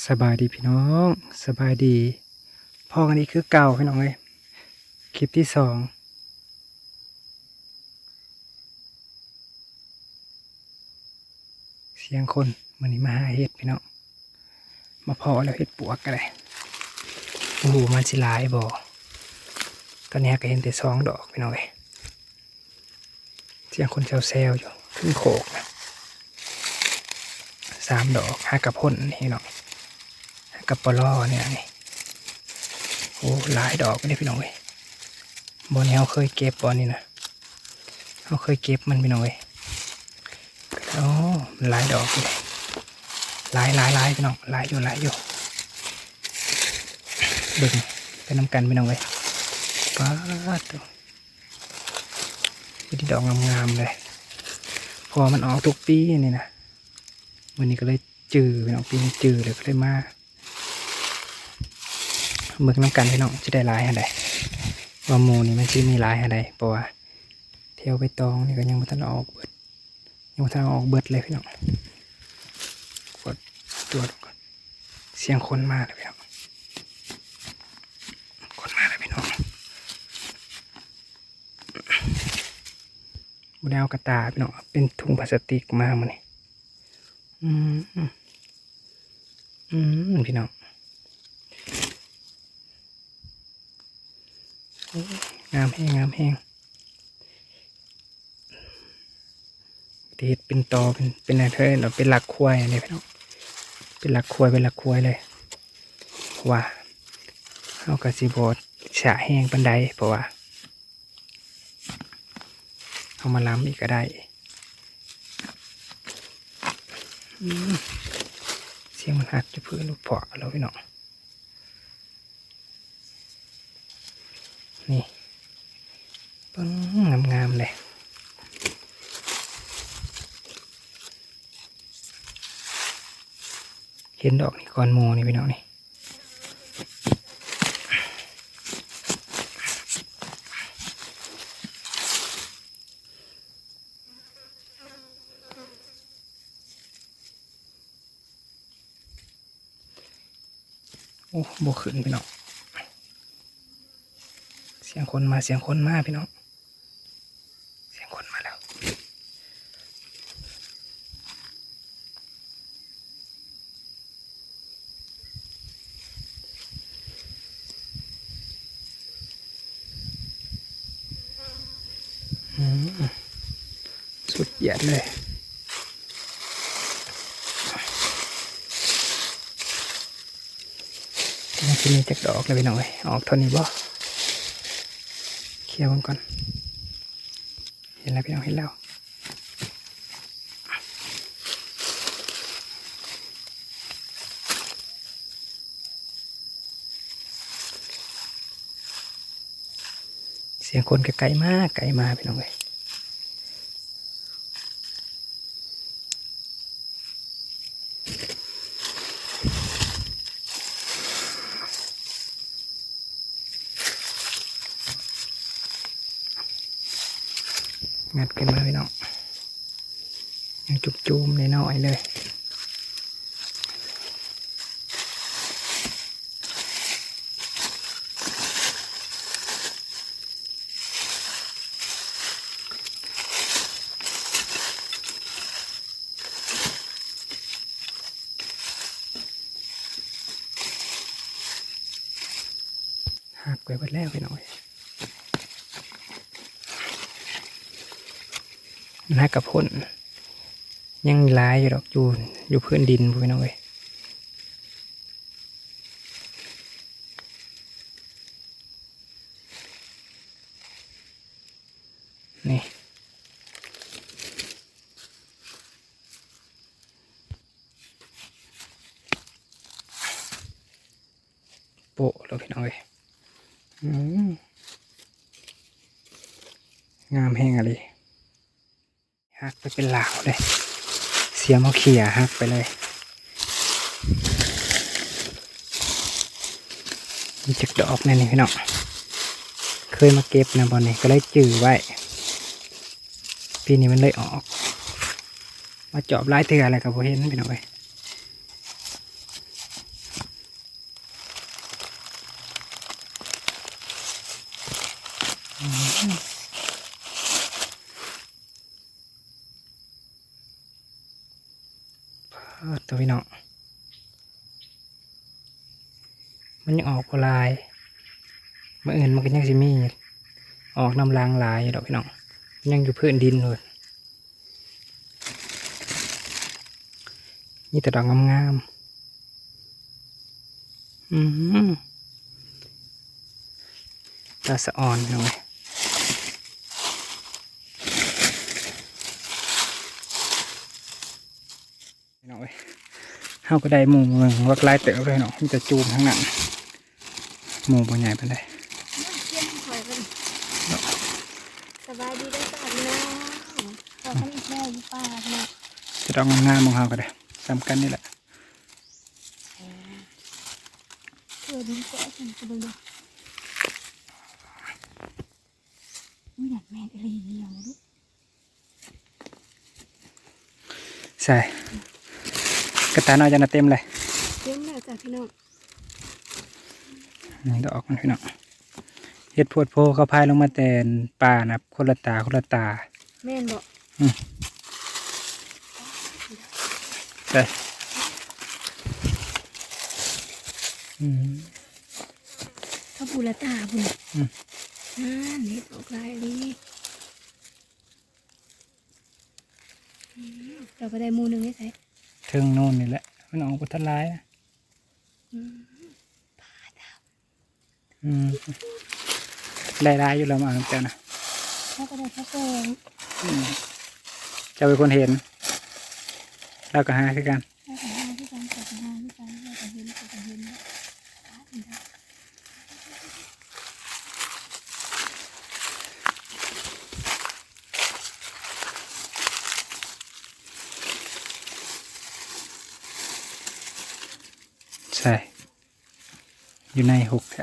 สบายดีพี่น้องสบายดีพ่อกันนี้คือเก่าพี่น้องเลยคลิปที่สองเสียงคนมันนี้มาหาเห็ดพี่น้องมาพอแล้วเห็ดปวกกันเลยโอ้โหมันสิลายบ่ตอนนี้ก็เห็นแต่สองดอกพี่น้องเลยเสียงคนแซวๆอยู่ขึ้นโขกนะสามดอกห้ากระพ่นนี่เนาะ กับปลอเนี่ยนี่โอ้หลายดอกไม่ได้พี่น้องเว้ยบอนี้เราเคยเก็บบอนี่นะเราเคยเก็บมันพี่น้องเว้ยโอ้มันหลายดอกเลยหลายหลายหลายพี่น้องหลายอยู่หลายอยู่เบิ่งไปน้ำกันพี่น้องเว้ยป้าตัววิธีดอกงามๆเลยพอมันออกทุกปีนี่นะวันนี้ก็เลยจือพี่น้องปีนี้จือเลยก็เลยมา เบิกน้ำกันพี่น้องจะได้ลายอะไรว่าหมูนี่มันจะมีลายอะไรเพราะว่าเที่ยวไปตองนี่ก็ยังไม่ทันอออกเบิดยังไม่ทันอออกเบิดเลยพี่น้องกดตัวดูก่อนเสียงคนมากเลยพี่น้องคนมากเลยพี่น้องบุได้เอากระตาพี่น้องเป็นถุงพลาสติกมามันนี่อืมอืมพี่น้อง งามแห้งงามแห้งเด็ดเป็นตอเป็นเป็นอะไรเท่เราเป็นหลักควายอะไรพี่น้องเป็นหลักควายเป็นหลักควายเลยว่าเอากระสีบดฉะแห้งปันไดเพราะว่าเอามาล้ำอีกก็ได้เสียงมันหักจะพื้นลูกเพาะแล้วพี่น้อง นี่ปึ้งงามๆเลยเห็นดอกนี่ก่อนโมนี่พี่น้องนี่โอ้บวขึ้นพี่น้องเสี ยงคนมาเสียงคนมาพี่น้อง เสียงคนมาแล้ว สุดยอดเลยนี่คือมีจักดอกเลยพี่น้องเอ้ยออกเท่านี้บ่ เคลียร์มันก่อน เห็นแล้วพี่น้องเห็นแล้วเสียงคนไกลมากไกลมาพี่น้องเลยงัดขึ้นมาพี่น้อง ยังจุบจูมในน้อยเลยหักไปหมดแล้วพี่น้อยนักกับพ่น ยังหลายอยู่ดอกอยู่อยู่พื้นดินพี่น้องเอ้ยนี่โปะแล้วพี่น้องเอ้ยอืมงามแห้งอะไรหักไปเป็นลาวเลย เสียมเอาเขี่ยหักไปเลย มีจักดอกแน่นี่พี่น้องเคยมาเก็บนะบอลนี่ก็เลยจื้อไว้ ปีนี้มันเลยออก มาจอบลายเตืออะไรกับผมเห็นพี่น้องเอ้ย อืมพาด ตัวพี่น้องมันยังออกกลายเมื่ออื่นมันก็ยังสิมีออกน้ำลางลายอยู่ดอกพี่น้องยังอยู่พื้นดินเลยนี่แต่ดอกงามๆอืมตาสะอ่อนพี่องเอ้ยพี่น้องเอ้ย เฮาก็ได้หมูเมืองวักลายเต๋อเลยเนาะมันจะจูมทั้งนั้นหมูบ่ใหญ่ปานใดเที่ยงคอยกันสบายดีได้ป่ะพี่น้องพอกันอีกแล้วอยู่ป่าเนาะจะต้องงามๆมองเฮาก็ได้สำคัญนี่แหละเพื่อดีแก่ฉันก็บ่รู้อุ้ยอยากแม่อะไรอย่างเงี้ยลูกใช่ กระตาน้อยจะน่ะเต็มเลยเยี่ยมแล้วจ้ะพี่น้องนี่ดอกมันพี่น้องเฮ็ดโพดโพเขาพายลงมาแต่นป่านะคนละตาคนละตาแม่นบอกใช่อืมข้าวปูละตาบุญอืมอ่าเน็ตออกลายเลยอืมเราก็ได้หมูหนึ่งได้ใส่เทิงโน่นนี่แหละ มันออกพุทธลายนะอืมอืมลายลายอยู่แล้วมาเอาน้ำเจ้านะแล้วก็ได้ข้าวแกงอืมเจะเป็นคนเห็นเราก็หาคือกัน แล้วก็หาที่การจัดงานที่การแล้วก็เห็นก็เห็นแล้วอ่าเห็นแล้ว ใช่ อยู่ในหกแท้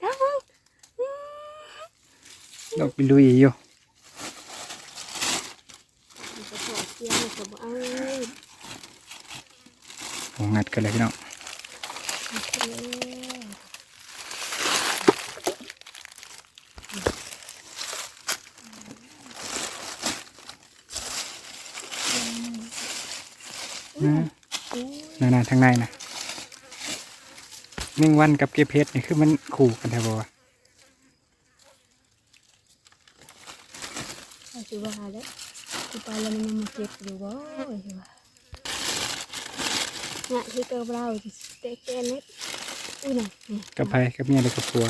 แล้วมึงดอกบิลุยอยู่มันก็ถอดเสียงมันก็บอกเอาเลยโอ้งัดกันเลยพี่น้องเอาไปเลยอืมอู้นานๆทางในนะ หนึ่งวันกับเก็บเพชรนี่คือมันขู่กันแท้บ่วะเอาสิว่าแล้วกูไปแล้วมันยังมาเก็บอยู่บ่สิว่าเนี่ยที่เกิดเราเตะแกนเล็ดอุ้ยน่ะนี่กับไผกับเมียหรือกับผัว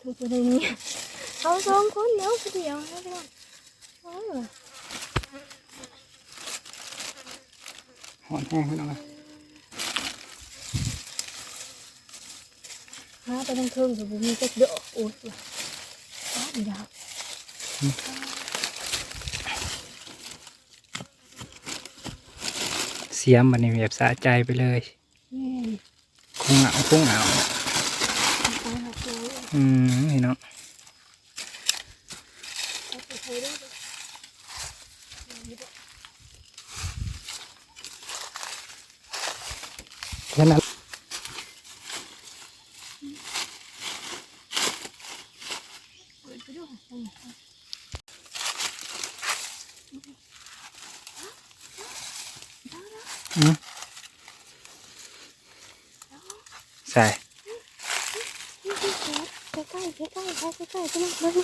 ทุกคนเลยนี่เขาสองคนเดี๋ยวคนเดียวนะพี่น้องเออหอนแห้งพี่น้องเอ้ย หาไปทางเทิงกับบุมีจักเดอกโอ้ยว่ะป้าดีดาวเสียมบันนี้แบบสะใจไปเลยแม่นคงเอาคงเอาตาหักเลยอืมพี่น้องเอาไปใช้ได้เลย แค่นั้น เปิดไปด้วยเออ อืม ใส่นี่คือแก๊สใกล้ๆใกล้ๆใกล้ๆใกล้ๆใช่ไหมมาดู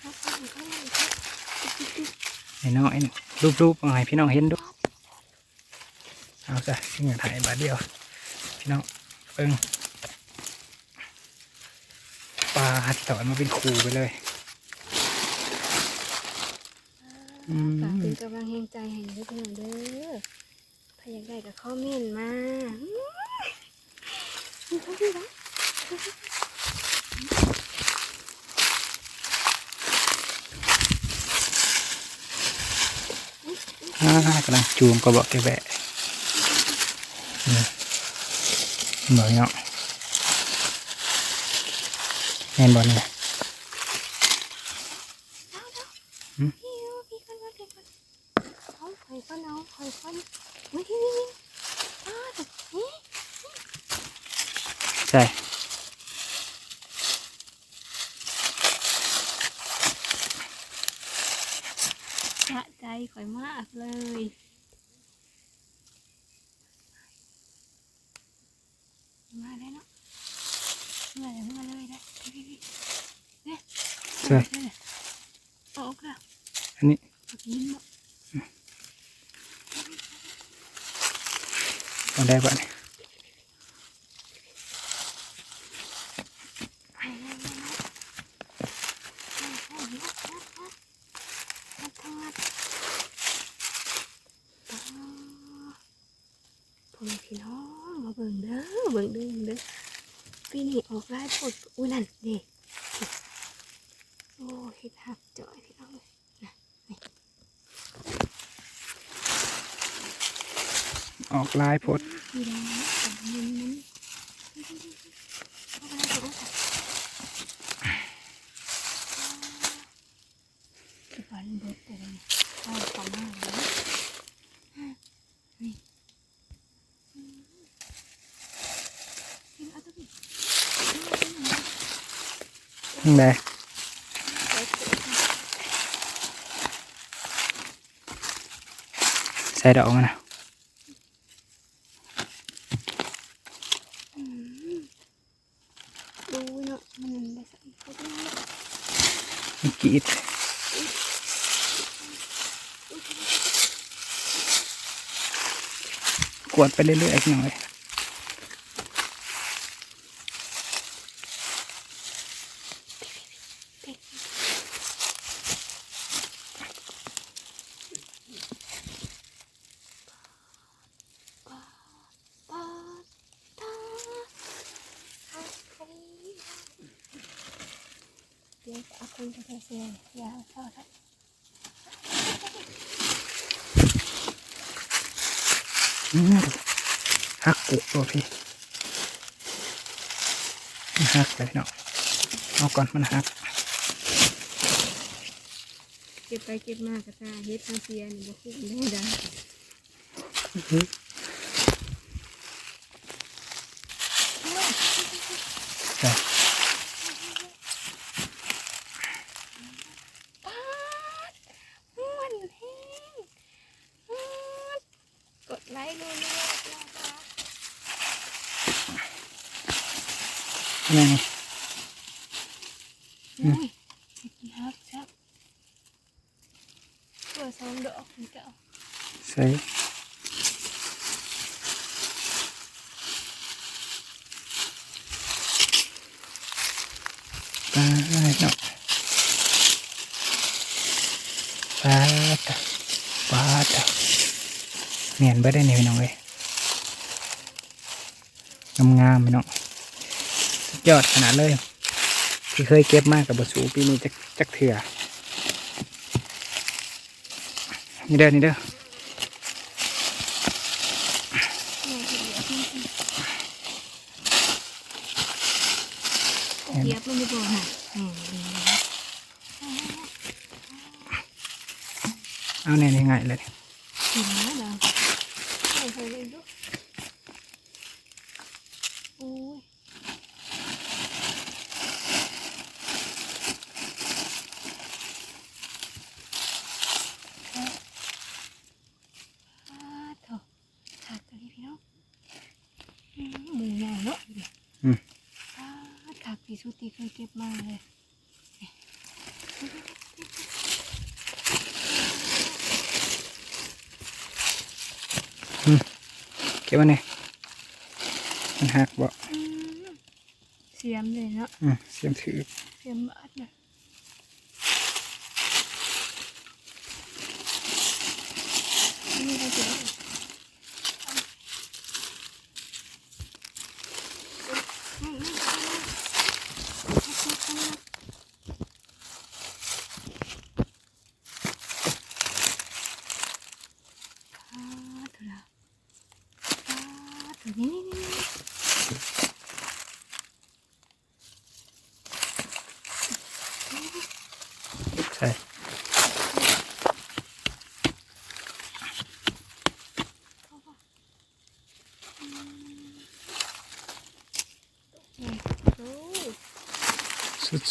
เอาไปเอาไปเอาไปไอ้น้องไอ้ รูปๆเอาให้พี่น้องเห็นดูเอาซะที่อยากถ่ายบาทเดียว พี่น้องเอิงปลาที่ถอนมาเป็นคูไปเลยอืมฝากเป็นกำลังแห่งใจให้เด้อพี่น้องเด้อถ้าอยากได้ก็คอมเมนต์มา น่ากำลังจูมกระบอกแกแบะนี่บอกเนาะแม่นบอลนี่หืมพี่เอาพี่ก่อนเอาพี่ก่อนเอาคอยก่อนเอาคอยก่อนอุ้ยนี่นี่นี่อ้าวแต่นี่ใช่ สะใจข่อยมากเลย มาได้เนาะมาเลยมาเลยได้พี่พี่เนี่ย ใช่ออกแล้วอันนี้กินเนาะเอาได้ปะเนี่ยผมพี่น้องมาเบิ่งเด้อเบิ่งเด้อเด้อปีนี้ออกไลายปดอุ้ยนั่นนี่ โอ้เฮ็ดหักจ่อยพี่น้องเลยออกลายพดพี่น้องแต่มันมันเอาไปเลยเอาไปคือฟันเบิดแต่เนี่ยเอาของมากเลยนี่ไหน ยังไงใส่ดอกนนะดูเนาะมันได้สักก็ได้กีดกวดไปเรื่อยๆพี่น้อย ปาตาฮักใครเดี๋ยวจะเอาคุณไปเสียยาวเท่าไหร่อื้อหักกุตัวพี่มันหักเลยพี่น้องเอาก่อนมันหัก เก็บไปเก็บมากระตาเฮ็ดทางเสียนี่บ่คุ้มได้ดาใช่ ปาดม่วนแห้งม่วนกดไลค์ดูเรื่อยๆนะคะ อะ ไรนี่อืมอุ้ยเห็ดฮักจับตัวสองดอกนี่ก็เอาใส่ปลาเนาะปลาตะปลาตะเนียนไปได้เนี่ยพี่น้องเลยงามๆพี่น้องสุด ยอดขนาดเลย ที่เคยเก็บมากกับบสูปีนี้จักจักเถื่อนี่เด้อนี่เด้อเหยียบลงไปก่อนค่ะอืมเอาเนี่ยง่ายๆเลยเห็นไหมเราใส่ใส่เลยดูโอ้ยอ่าเถอะขาดตัวนี้พี่น้องอืมหมูใหญ่เนาะ อืม อ่า ขาดปีสุตีเคยเก็บมาเลยเก็บไว้เนี่ยมันหักบ่อืมเสียมเลยเนาะอืมเสียมถือเสียมบาดเล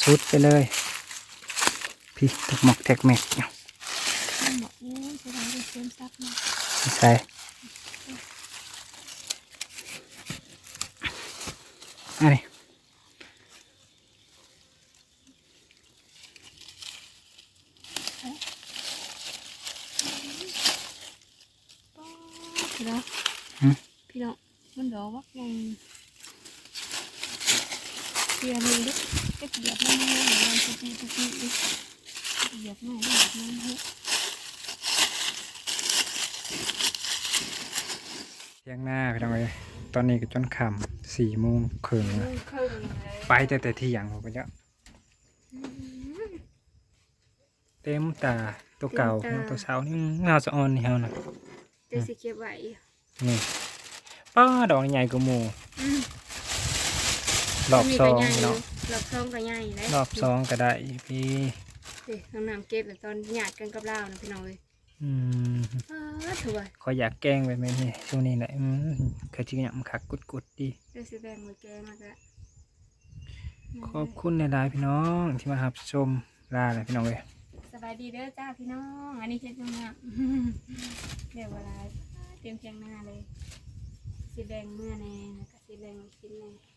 สุดๆไปเลย พี่ตกหมกแท็กแม็กเนี่ยใส่ มันดอกวักไงเตียมึงดิก็เหยียบมันเลยมันตุปีตุปีดิเหยียบง่ายเหยียบมันเฮ้ยเที่ยงหน้าพี่น้องเอ้ยตอนนี้ก็จนค่ำสี่โมงครึ่งแล้วครึ่งเลยไปแต่แต่ที่อย่างผมก็จะเต็มตาตัวเก่าตัวเช้านี่เงาสะออนนี่เฮานะเดี๋ยวสิเก็บไว้นี่ ป้าดอกใหญ่กว่าหมูอืมรอบสองมีก็ใหญ่เนาะรอบสองก็ใหญ่เลยรอบสองก็ได้พี่เด็น้องน้ำเก็บแต่ตอนหยาดกันกับเรานะพี่น้องเลยอืมอ้าถั่วขอยอยากแกล้งไปไหมนี่ช่วงนี้แหละอืมเคยจิ้งหยำคักกุดกุดๆดีเดี๋ยวสิแบ่งไว้แกงมากะขอบคุณในไลน์พี่น้องที่มารับชมลาเลยพี่น้องเลย สบายดีเด้อจ้าพี่น้อง อันนี้เช็ดน้ำน้ำเดี๋ยวเวลาเตรียมเคียงหน้าเลย สีแดงเมื่อแน่แล้วก็สีแดงชิ้นแน่